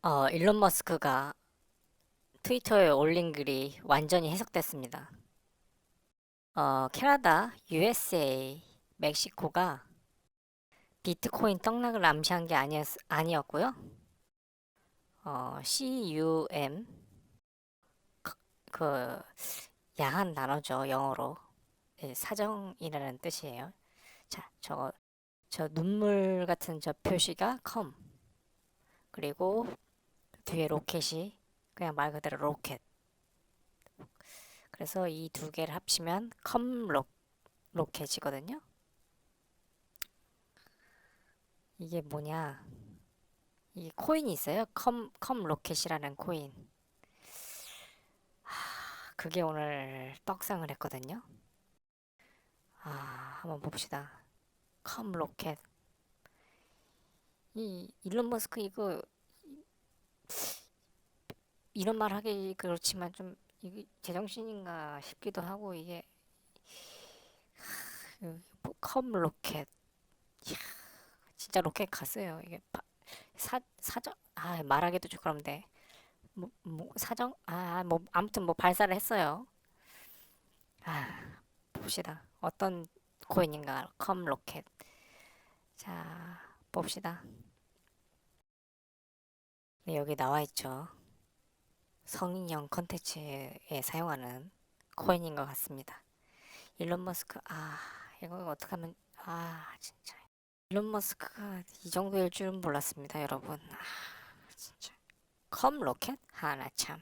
어, 일론 머스크가 트위터에 올린 글이 완전히 해석됐습니다. 어, 캐나다, USA, 멕시코가 비트코인 떡락을 암시한 게 아니었, 아니었고요. 어, CUM 그, 그 야한 단어죠, 영어로. 예, 사정이라는 뜻이에요. 자, 저거 저 눈물 같은 저 표시가 컴. 그리고 뒤에 로켓이 그냥 말 그대로 로켓. 그래서 이 두 개를 합치면 컴로 로켓이거든요. 이게 뭐냐? 이 코인이 있어요. 컴, 컴 로켓이라는 코인. 하, 그게 오늘 떡상을 했거든요. 아, 한번 봅시다. 컴 로켓. 이 일론 머스크 이거 이런 말 하기 그렇지만 좀 이게 제정신인가 싶기도 하고 이게 하, 뭐, 컴 로켓. 진짜 로켓 갔어요. 이게 바- 사 사정 아 말하기도 좀 그런데 뭐, 뭐 사정 아 뭐 아무튼 뭐 발사를 했어요. 아 봅시다. 어떤 코인인가 컴 로켓. 자 봅시다. 네, 여기 나와 있죠. 성인용 컨텐츠에 사용하는 코인인 것 같습니다. 일론 머스크, 아, 이거 어떻게 하면, 아, 진짜. 일론 머스크가 이 정도일 줄은 몰랐습니다, 여러분. 아, 진짜. 컴 로켓? 하나 참.